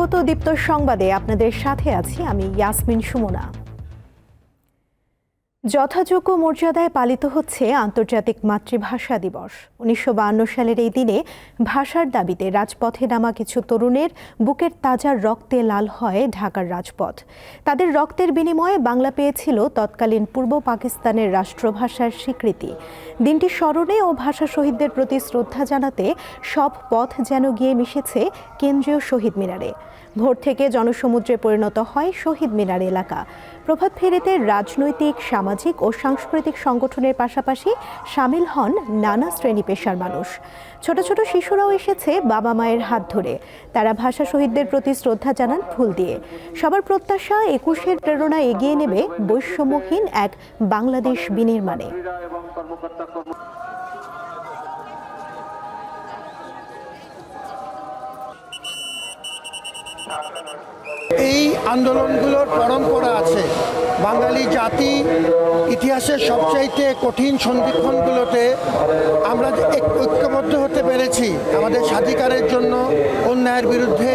স্বাগত দীপ্ত সংবাদে আপনাদের সাথে আছি আমি ইয়াসমিন সুমনা। যথাযোগ্য মর্যাদায় পালিত হচ্ছে আন্তর্জাতিক মাতৃভাষা দিবস। উনিশশো সালের এই দিনে ভাষার দাবিতে রাজপথে নামা কিছু তরুণের বুকের তাজা রক্তে লাল হয় ঢাকার রাজপথ। তাদের রক্তের বিনিময়ে বাংলা পেয়েছিল তৎকালীন পূর্ব পাকিস্তানের রাষ্ট্রভাষার স্বীকৃতি। দিনটি স্মরণে ও ভাষা শহীদদের প্রতি শ্রদ্ধা জানাতে সব পথ যেন গিয়ে মিশেছে কেন্দ্রীয় শহীদ মিনারে। ভোর থেকে জনসমুদ্রে পরিণত হয় শহীদ মিনার এলাকা। প্রভাত ফেরিতে রাজনৈতিক, সামাজিক ও সাংস্কৃতিক সংগঠনের পাশাপাশি সামিল হন নানা শ্রেণি পেশার মানুষ। ছোট ছোট শিশুরাও এসেছে বাবা মায়ের হাত ধরে। তারা ভাষা শহীদদের প্রতি শ্রদ্ধা জানান ফুল দিয়ে। সবার প্রত্যাশা, একুশের প্রেরণা এগিয়ে নেবে বৈষম্যহীন এক বাংলাদেশ বিনির্মাণে। এই আন্দোলনগুলোর পরম্পরা আছে। বাঙালি জাতি ইতিহাসের সবচাইতে কঠিন সন্ধিক্ষণগুলোতে আমরা ঐক্যবদ্ধ হতে পেরেছি আমাদের স্বাধিকারের জন্য, অন্যায়ের বিরুদ্ধে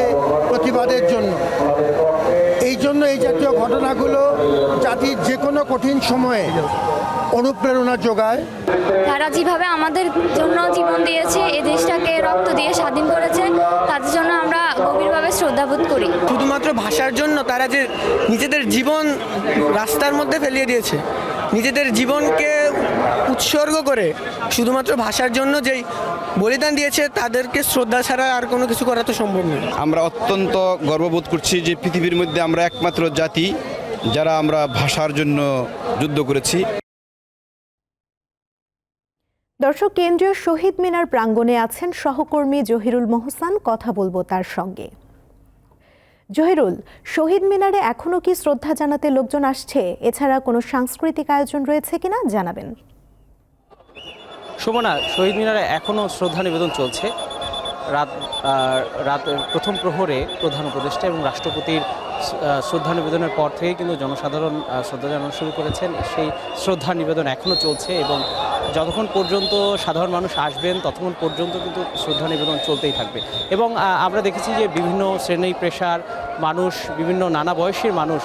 প্রতিবাদের জন্য। এই জন্য এই জাতীয় ঘটনাগুলো জাতির যে কোনো কঠিন সময়ে অনুপ্রেরণা যোগায়। তারা যেভাবে আমাদের জন্য জীবন দিয়েছে এই দেশটাকে রক্ত দিয়ে স্বাধীন করেছে, তাদের জন্য আমরা গভীরভাবে শ্রদ্ধাবোধ করি। শুধুমাত্র ভাষার জন্য তারা যে নিজেদের জীবন রাস্তার মধ্যে ফেলিয়ে দিয়েছে নিজেদের জীবনকে উৎসর্গ করে শুধুমাত্র ভাষার জন্য যেই বলিদান দিয়েছে তাদেরকে শ্রদ্ধা ছাড়া আর কোনো কিছু করা তো সম্ভব নয়। আমরা অত্যন্ত গর্ববোধ করছি যে পৃথিবীর মধ্যে আমরা একমাত্র জাতি যারা আমরা ভাষার জন্য যুদ্ধ করেছি। দর্শক কেন্দ্রীয় শহীদ মিনার প্রাঙ্গণে আছেন সহকর্মী জহিরুল মোহসান। কথা বলব তার সঙ্গে। জহিরুল শহীদ মিনারে এখনও কি শ্রদ্ধা জানাতে লোকজন আসছে? এছাড়া কোনো সাংস্কৃতিক আয়োজন রয়েছে কিনা জানাবেন। শোভনা শহীদ মিনারে এখনও শ্রদ্ধা নিবেদন চলছে। রাত আহ, রাত প্রথম প্রহরে প্রধান উপদেষ্টা এবং রাষ্ট্রপতির শ্রদ্ধা নিবেদনের পর থেকে কিন্তু জনসাধারণ শ্রদ্ধা জানানো শুরু করেছেন। সেই শ্রদ্ধা নিবেদন এখনও চলছে এবং যতক্ষণ পর্যন্ত সাধারণ মানুষ আসবেন, ততক্ষণ পর্যন্ত কিন্তু শ্রদ্ধা নিবেদন চলতেই থাকবে। এবং আমরা দেখেছি যে বিভিন্ন শ্রেণি পেশার মানুষ, বিভিন্ন নানা বয়সের মানুষ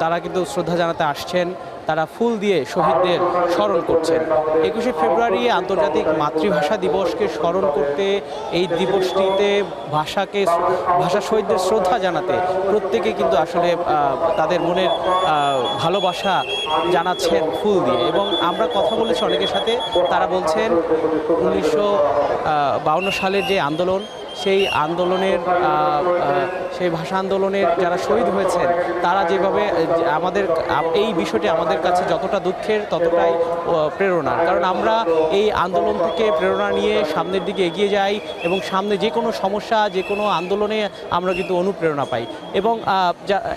তারা কিন্তু শ্রদ্ধা জানাতে আসছেন। তারা ফুল দিয়ে শহীদদের স্মরণ করছেন। একুশে ফেব্রুয়ারি আন্তর্জাতিক মাতৃভাষা দিবসকে স্মরণ করতে এই দিবসটিতে ভাষাকে ভাষা শহীদদের শ্রদ্ধা জানাতে প্রত্যেকে কিন্তু আসলে তাদের মনের ভালোবাসা জানাচ্ছেন ফুল দিয়ে। এবং আমরা কথা বলেছি অনেকের সাথে, তারা বলছেন উনিশশো সালের যে আন্দোলন সেই আন্দোলনের সেই ভাষা আন্দোলনের যারা শহীদ হয়েছেন তারা যেভাবে আমাদের এই বিষয়টি আমাদের কাছে যতটা দুঃখের ততটাই আহ, প্রেরণার। কারণ আমরা এই আন্দোলন থেকে প্রেরণা নিয়ে সামনের দিকে এগিয়ে যাই এবং সামনে যে কোনো সমস্যা যে কোনো আন্দোলনে আমরা কিন্তু অনুপ্রেরণা পাই। এবং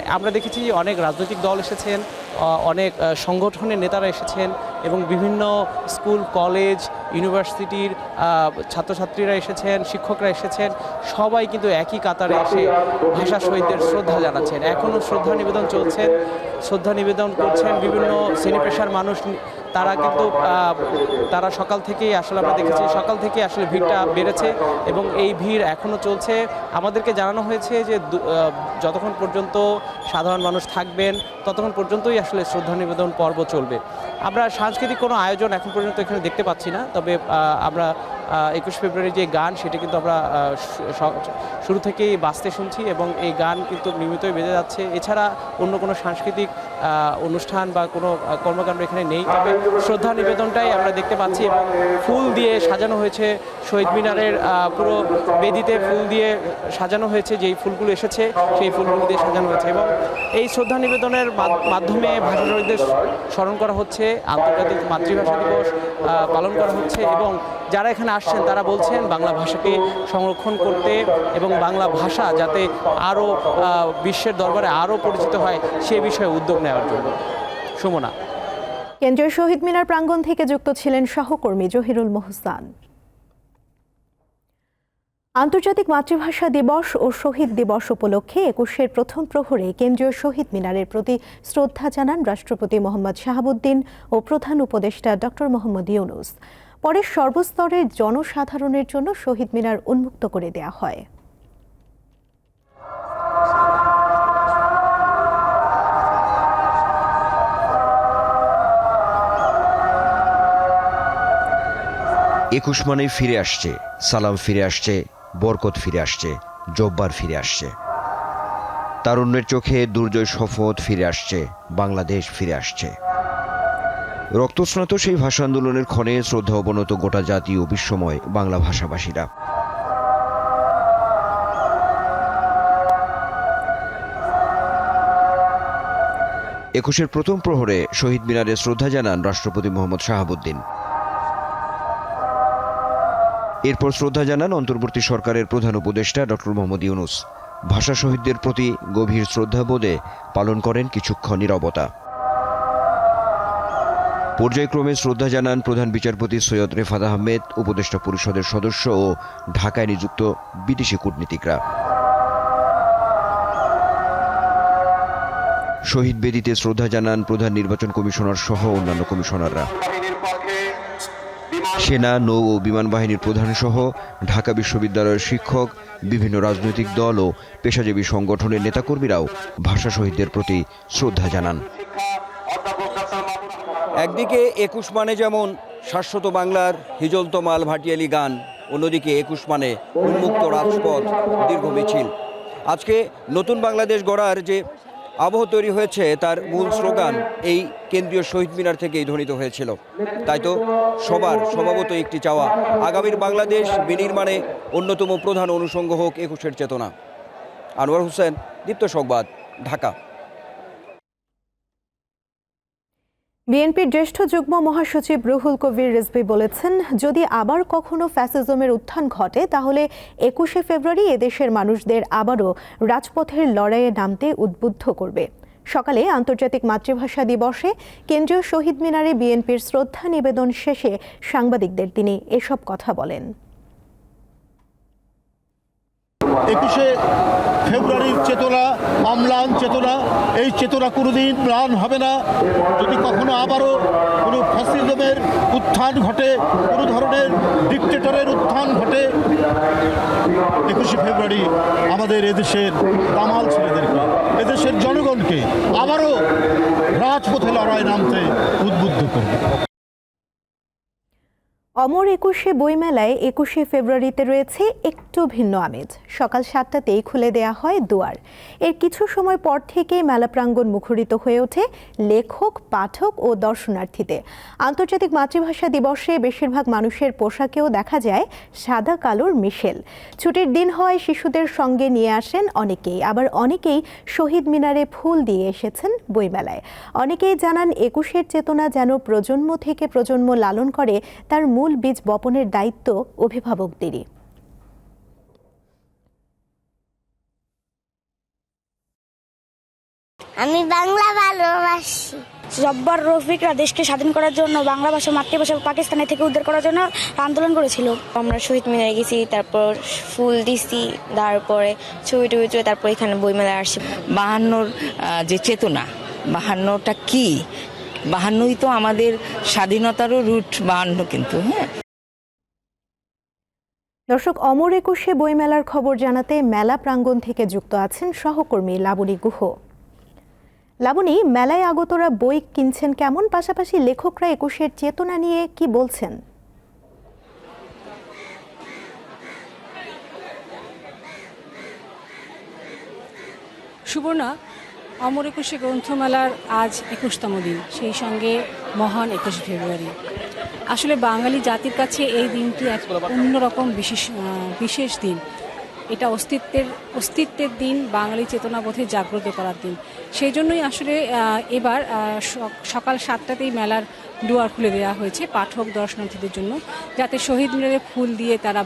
আমরা দেখেছি অনেক রাজনৈতিক দল এসেছেন অনেক সংগঠনের নেতারা এসেছেন এবং বিভিন্ন স্কুল, কলেজ, ইউনিভার্সিটির ছাত্রছাত্রীরা এসেছেন, শিক্ষকরা এসেছেন, সবাই কিন্তু একই কাতারে এসে ভাষা শহীদদের শ্রদ্ধা জানাচ্ছেন। এখনও শ্রদ্ধা নিবেদন চলছে। শ্রদ্ধা নিবেদন করছেন বিভিন্ন শ্রেণি পেশার মানুষ তারা কিন্তু তারা সকাল থেকেই আসলে আমরা দেখেছি, সকাল থেকে আসলে ভিড়টা বেড়েছে এবং এই ভিড় এখনও চলছে। আমাদেরকে জানানো হয়েছে যে যতক্ষণ পর্যন্ত সাধারণ মানুষ থাকবেন, ততক্ষণ পর্যন্তই আসলে শ্রদ্ধা নিবেদন পর্ব চলবে। আমরা সাংস্কৃতিক কোনো আয়োজন এখন পর্যন্ত এখানে দেখতে পাচ্ছি না, তবে আমরা একুশ ফেব্রুয়ারি যে গান, সেটা কিন্তু আমরা শুরু থেকেই বাঁচতে শুনছি এবং এই গান কিন্তু নিয়মিতই বেঁধে যাচ্ছে। এছাড়া অন্য কোনো সাংস্কৃতিক অনুষ্ঠান বা কোনো কর্মকাণ্ড এখানে নেই। তবে শ্রদ্ধা নিবেদনটাই আমরা দেখতে পাচ্ছি এবং ফুল দিয়ে সাজানো হয়েছে শহীদ মিনারের পুরো বেদিতে ফুল দিয়ে সাজানো হয়েছে। যেই ফুলগুলো এসেছে, সেই ফুলগুলো দিয়ে সাজানো হয়েছে এবং এই শ্রদ্ধা নিবেদনের মাধ্যমে ভাষা শহীদদের স্মরণ করা হচ্ছে, আন্তর্জাতিক মাতৃভাষা দিবস পালন করা হচ্ছে এবং যারা এখানে আসছেন, তারা বলছেন বাংলা ভাষাকে সংরক্ষণ করতে এবং বাংলা ভাষা যাতে আরও বিশ্বের দরবারে আরও পরিচিত হয়, সে বিষয়ে উদ্যোগ নেওয়ার জন্য। সুমনা। কেন্দ্রীয় শহীদ মিনার প্রাঙ্গণ থেকে যুক্ত ছিলেন সহকর্মী জহিরুল মোহসান। আন্তর্জাতিক মাতৃভাষা দিবস ও শহীদ দিবস উপলক্ষে একুশের প্রথম প্রহরে কেন্দ্রীয় শহীদ মিনারের প্রতি শ্রদ্ধা জানান রাষ্ট্রপতি মোহাম্মদ শাহাবুদ্দিন ও প্রধান উপদেষ্টা ডক্টর মোহাম্মদ ইউনুস। পরে সর্বস্তরে জনসাধারণের জন্য শহীদ মিনার উন্মুক্ত করে দেয়া হয়। একুশ মানেই ফিরে আসছে, সালাম ফিরে আসছে, বরকত ফিরে আসছে, জব্বার ফিরে আসছে। তারুণ্যের চোখে দুর্জয় শপথ ফিরে আসছে, বাংলাদেশ ফিরে আসছে। রক্তস্নাত সেই ভাষা আন্দোলনের ক্ষণে শ্রদ্ধা অবনত গোটা জাতি ও বিশ্বময় বাংলা ভাষাভাষীরা। একুশের প্রথম প্রহরে শহীদ মিনারে শ্রদ্ধা জানান রাষ্ট্রপতি মোহাম্মদ শাহাবুদ্দিন। এরপর শ্রদ্ধা জানান অন্তর্বর্তী সরকারের প্রধান উপদেষ্টা ডক্টর মোহাম্মদ ইউনুস। ভাষা শহীদদের প্রতি গভীর শ্রদ্ধাবোধে পালন করেন কিছুক্ষণ নীরবতা। পর্যায়ক্রমে শ্রদ্ধা জানান প্রধান বিচারপতি সৈয়দ রেফাত আহমেদ, উপদেষ্টা পরিষদের সদস্য ও ঢাকায় নিযুক্ত বিদেশি কূটনীতিকরা। শহীদ বেদিতে শ্রদ্ধা জানান প্রধান নির্বাচন কমিশনার সহ অন্যান্য কমিশনাররা। সেনা, নৌ ও বিমান বাহিনীর প্রধান সহ ঢাকা বিশ্ববিদ্যালয়ের শিক্ষক, বিভিন্ন রাজনৈতিক দল ও পেশাজীবী সংগঠনের নেতাকর্মীরাও ভাষা শহীদদের প্রতি শ্রদ্ধা জানান। একদিকে একুশ মানে যেমন শাশ্বত বাংলার হিজলতমাল ভাটিয়ালি গান, অন্যদিকে একুশ মানে উন্মুক্ত রাজপথ দীর্ঘ মিছিল আজকে নতুন বাংলাদেশ গড়ার যে আবহ তৈরি হয়েছে, তার মূল স্লোগান এই কেন্দ্রীয় শহীদ মিনার থেকেই ধ্বনিত হয়েছিল। তাই তো সবার স্বভাবত একটি চাওয়া, আগামীর বাংলাদেশ বিনির্মাণে অন্যতম প্রধান অনুষঙ্গ হোক একুশের চেতনা। আনোয়ার হোসেন, দীপ্ত সংবাদ, ঢাকা। বিএনপির জ্যেষ্ঠ যুগ্ম মহাসচিব রুহুল কবির রিজভী বলেছেন, যদি আবার কখনো ফ্যাসিজমের উত্থান ঘটে, তাহলে একুশে ফেব্রুয়ারি এদেশের মানুষদের আবারও রাজপথের লড়াইয়ে নামতে উদ্বুদ্ধ করবে। সকালে আন্তর্জাতিক মাতৃভাষা দিবসে কেন্দ্রীয় শহীদ মিনারে বিএনপির শ্রদ্ধা নিবেদন শেষে সাংবাদিকদের তিনি এসব কথা বলেন। একুশে ফেব্রুয়ারির চেতনা অম্লান চেতনা, এই চেতনা কোনোদিন প্রাণ হবে না। যদি কখনো আবারও কোনো ফ্যাসিজমের উত্থান ঘটে, কোনো ধরনের ডিকটেটরের উত্থান ঘটে, একুশে ফেব্রুয়ারি আমাদের এদেশের দামাল ছেলেদেরকে, এদেশের জনগণকে আবারও রাজপথে লড়াই নামতে উদ্বুদ্ধ করবে। অমর একুশে বইমেলায় একুশে ফেব্রুয়ারিতে রয়েছে একটু ভিন্ন আমেজ। সকাল সাতটাতেই খুলে দেয়া হয় দুয়ার। এর কিছু সময় পর থেকেই মেলা প্রাঙ্গণ মুখরিত হয়ে ওঠে লেখক, পাঠক ও দর্শনার্থীতে আন্তর্জাতিক মাতৃভাষা দিবসে বেশিরভাগ মানুষের পোশাকেও দেখা যায় সাদা কালোর মিশেল। ছুটির দিন হয় শিশুদের সঙ্গে নিয়ে আসেন অনেকেই। আবার অনেকেই শহীদ মিনারে ফুল দিয়ে এসেছেন বইমেলায়। অনেকেই জানান একুশের চেতনা যেন প্রজন্ম থেকে প্রজন্ম লালন করে তার মূল বীজ বপনের দায়িত্ব অভিভাবকদেরই। আমি বাংলা ভালোবাসি। জব্বার রফিকরা দেশকে স্বাধীন করার জন্য বাংলা ভাষা মাতৃভাষা পাকিস্তানের থেকে উদ্ধার করার জন্য আন্দোলন করেছিল। আমরা শহীদ মিনারে গেছি তারপর ফুল দিছি তারপরে ছবি টবি তুলে তারপর এখানে বইমেলায় আসছি বাহান্নর আহ, যে চেতনা বাহান্নটা কি? বাহান্নই তো আমাদের স্বাধীনতারও রুট বাহান্ন কিন্তু হ্যাঁ। দর্শক অমর একুশে বইমেলার খবর জানাতে মেলা প্রাঙ্গণ থেকে যুক্ত আছেন সহকর্মী লাবণী গুহ। লাবণী মেলায় আগতরা বই কিনছেন কেমন? পাশাপাশি লেখকরা একুশের চেতনা নিয়ে কি বলছেন? সুবর্ণা অমর একুশে গ্রন্থমেলার আজ একুশতম দিন, সেই সঙ্গে মহান একুশে ফেব্রুয়ারি। আসলে বাঙালি জাতির কাছে এই দিনটি এক অন্যরকম বিশেষ বিশেষ দিন। এটা অস্তিত্বের অস্তিত্বের দিন, বাঙালি চেতনাবোধে জাগ্রত করার দিন। সেই জন্যই আসলে এবার সক- সকাল সাতটাতেই মেলার দুয়ার খুলে দেওয়া হয়েছে পাঠক দর্শনার্থীদের জন্য, যাতে শহীদ মিনারে ফুল দিয়ে তারা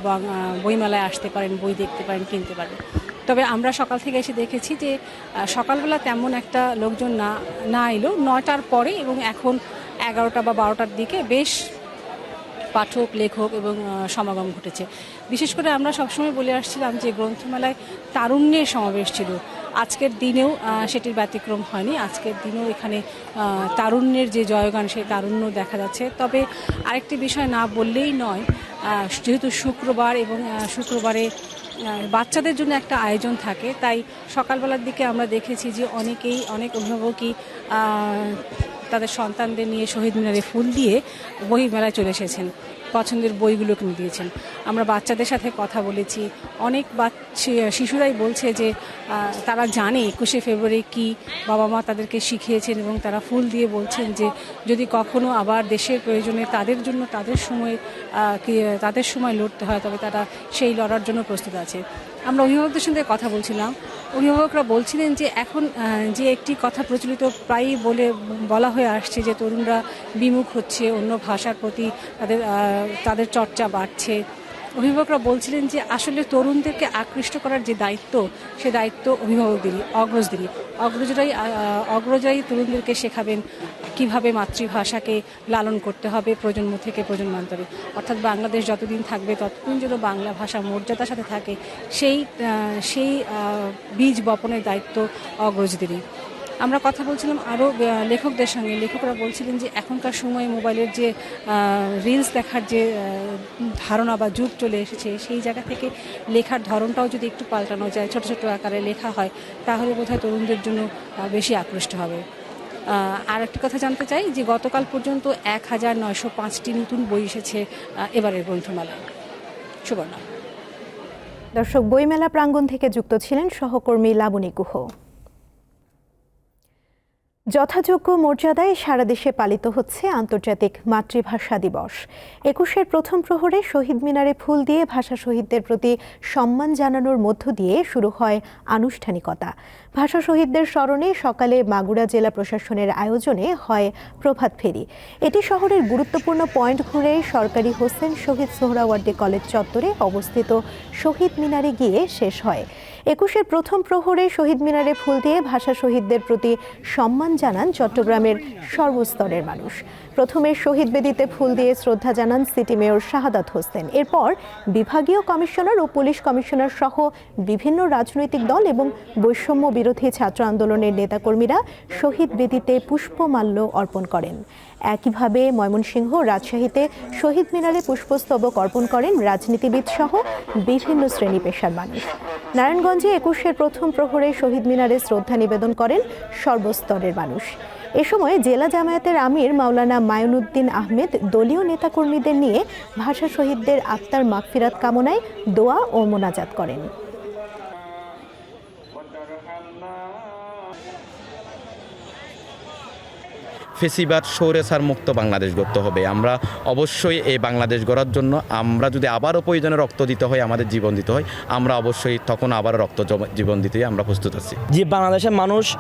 বইমেলায় আসতে পারেন, বই দেখতে পারেন, কিনতে পারেন। তবে আমরা সকাল থেকে এসে দেখেছি যে সকালবেলা তেমন একটা লোকজন না না এলো। নয়টার পরে এবং এখন এগারোটা বা বারোটার দিকে বেশ পাঠক, লেখক এবং সমাগম ঘটেছে। বিশেষ করে আমরা সবসময় বলে আসছিলাম যে, গ্রন্থমেলায় তারুণ্যের সমাবেশ ছিল। আজকের দিনেও সেটির ব্যতিক্রম হয়নি। আজকের দিনেও এখানে তারুণ্যের যে জয়গান, সেই তারুণ্য দেখা যাচ্ছে। তবে আরেকটি বিষয় না বললেই নয় যেহেতু শুক্রবার এবং শুক্রবারে বাচ্চাদের জন্য একটা আয়োজন থাকে, তাই সকালবেলার দিকে আমরা দেখেছি যে অনেকেই, অনেক অভিভাবকই তাদের সন্তানদের নিয়ে শহীদ মিনারে ফুল দিয়ে বই মেলায় চলে এসেছেন। পছন্দের বইগুলো কিনে দিয়েছেন। আমরা বাচ্চাদের সাথে কথা বলেছি। অনেক বাচ্চা, শিশুরাই বলছে যে তারা জানে একুশে ফেব্রুয়ারি কি বাবা মা তাদেরকে শিখিয়েছেন এবং তারা ফুল দিয়ে বলছেন যে, যদি কখনো আবার দেশের প্রয়োজনে তাদের জন্য তাদের সময় তাদের সময় লড়তে হয়, তবে তারা সেই লড়ার জন্য প্রস্তুত আছে। আমরা অভিভাবকদের সঙ্গে কথা বলছিলাম। অভিভাবকরা বলছিলেন যে এখন যে একটি কথা প্রচলিত প্রায়ই বলে, বলা হয়ে আসছে যে তরুণরা বিমুখ হচ্ছে, অন্য ভাষার প্রতি তাদের তাদের চর্চা বাড়ছে। অভিভাবকরা বলছিলেন যে আসলে তরুণদেরকে আকৃষ্ট করার যে দায়িত্ব, সে দায়িত্ব অভিভাবকদেরই, অগ্রজদেরই। অগ্রজরাই অগ্রজরাই তরুণদেরকে শেখাবেন কীভাবে মাতৃভাষাকে লালন করতে হবে প্রজন্ম থেকে প্রজন্মান্তরে। অর্থাৎ বাংলাদেশ যতদিন থাকবে, ততদিন যেন বাংলা ভাষা মর্যাদার সাথে থাকে, সেই সেই বীজ বপনের দায়িত্ব অগ্রজদেরই। আমরা কথা বলছিলাম আরও লেখকদের সঙ্গে। লেখকরা বলছিলেন যে এখনকার সময়ে মোবাইলের যে রিলস দেখার যে ধারণা বা যুগ চলে এসেছে, সেই জায়গা থেকে লেখার ধরনটাও যদি একটু পাল্টানো যায়, ছোট ছোট আকারে লেখা হয়, তাহলে বোধহয় তরুণদের জন্য বেশি আকৃষ্ট হবে। আর একটি কথা জানতে চাই যে গতকাল পর্যন্ত এক হাজার নয়শো পাঁচটি নতুন বই এসেছে এবারের গ্রন্থমেলায়। সুবর্ণা। দর্শক, বইমেলা প্রাঙ্গণ থেকে যুক্ত ছিলেন সহকর্মী লাবণী গুহ। যথাযোগ্য মর্যাদায় সারা দেশে পালিত হচ্ছে আন্তর্জাতিক মাতৃভাষা দিবস। একুশের প্রথম প্রহরে শহীদ মিনারে ফুল দিয়ে ভাষা শহীদদের প্রতি সম্মান জানানোর মধ্য দিয়ে শুরু হয় আনুষ্ঠানিকতা। ভাষা শহীদদের স্মরণে সকালে মাগুরা জেলা প্রশাসনের আয়োজনে হয় প্রভাত ফেরি। এটি শহরের গুরুত্বপূর্ণ পয়েন্ট ঘুরে সরকারি হোসেন শহীদ সোহরাওয়ার্দী কলেজ চত্বরে অবস্থিত শহীদ মিনারে গিয়ে শেষ হয়। একুশের প্রথম প্রহরে শহীদ মিনারে ফুল দিয়ে ভাষা শহীদদের প্রতি সম্মান জানান চট্টগ্রামের সর্বস্তরের মানুষ। প্রথমে শহীদ বেদিতে ফুল দিয়ে শ্রদ্ধা জানান সিটি মেয়র শাহাদাত হোসেন। এরপর বিভাগীয় কমিশনার ও পুলিশ কমিশনার সহ বিভিন্ন রাজনৈতিক দল এবং বৈষম্য বিরোধী ছাত্র আন্দোলনের নেতাকর্মীরা শহীদ বেদিতে পুষ্পমাল্য অর্পণ করেন। একইভাবে ময়মনসিংহ রাজশাহীতে শহীদ মিনারে পুষ্পস্তবক অর্পণ করেন রাজনীতিবিদ সহ বিভিন্ন শ্রেণি পেশার মানুষ। নারায়ণগঞ্জে একুশের প্রথম প্রহরে শহীদ মিনারে শ্রদ্ধা নিবেদন করেন সর্বস্তরের মানুষ। এ সময় জেলা জামায়াতের আমির মাওলানা মায়নুদ্দিন আহমেদ দলীয় নেতাকর্মীদের নিয়ে ভাষা শহীদদের আত্মার মাগফিরাত কামনায় দোয়া ও মোনাজাত করেন। ফেসিবাদ সৌরেসার মুক্ত বাংলাদেশ গড়তে হবে। আমরা অবশ্যই এই বাংলাদেশ গড়ার জন্য আমরা যদি আবারও প্রয়োজনে রক্ত দিতে হয় আমাদের জীবন দিতে হয় আমরা অবশ্যই তখন আবারও রক্ত জম- জীবন দিতে আমরা প্রস্তুত আছি। যে বাংলাদেশের মানুষ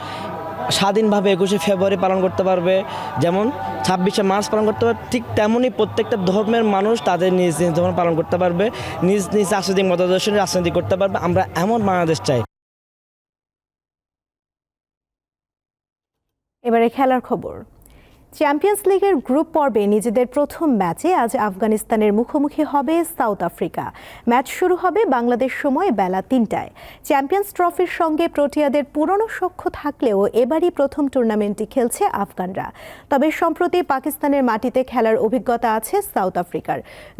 স্বাধীনভাবে একুশে ফেব্রুয়ারি পালন করতে পারবে। যেমন ছাব্বিশে মার্চ পালন করতে পারবে, ঠিক তেমনই প্রত্যেকটা ধর্মের মানুষ তাদের নিজ নিজ ধর্ম পালন করতে পারবে, নিজ নিজ রাজনৈতিক মতাদর্শ নিয়ে রাজনীতি করতে পারবে। আমরা এমন বাংলাদেশ চাই। এবারে খেলার খবর। চ্যাম্পিয়ন্স লিগের গ্রুপ পর্বে নিজেদের প্রথম ম্যাচে আজ আফগানিস্তানের মুখোমুখি হবে সাউথ আফ্রিকা। ম্যাচ শুরু হবে বাংলাদেশ সময় বেলা তিনটায়। চ্যাম্পিয়ন্স ট্রফির সঙ্গে প্রোটিয়াদের পুরনো সখ্য থাকলেও এবারই প্রথম টুর্নামেন্টটি খেলছে আফগানরা। তবে সম্প্রতি পাকিস্তানের মাটিতে খেলার অভিজ্ঞতা আছে সাউথ আফ্রিকার।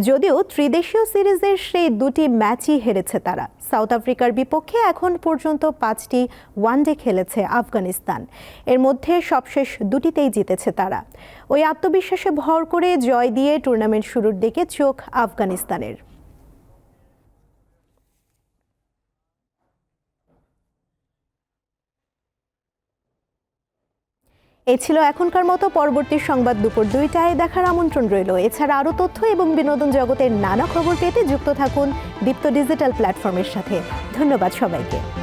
যদিও ত্রিদেশীয় সিরিজের সেই দুটি ম্যাচই হেরেছে তারা। সাউথ আফ্রিকার বিপক্ষে এখন পর্যন্ত পাঁচটি ওয়ানডে খেলেছে আফগানিস্তান। এর মধ্যে সবশেষ দুটিতেই জিতেছে তারা। ওই আত্মবিশ্বাসে ভর করে জয় দিয়ে টুর্নামেন্ট শুরুর দিকে চোখ আফগানিস্তানের। এ ছিল এখনকার মতো পরবর্তী সংবাদ দুপুর দুইটায়। দেখার আমন্ত্রণ রইল। এছাড়া আরও তথ্য এবং বিনোদন জগতের নানা খবর পেতে যুক্ত থাকুন দীপ্ত ডিজিটাল প্ল্যাটফর্মের সাথে। ধন্যবাদ সবাইকে।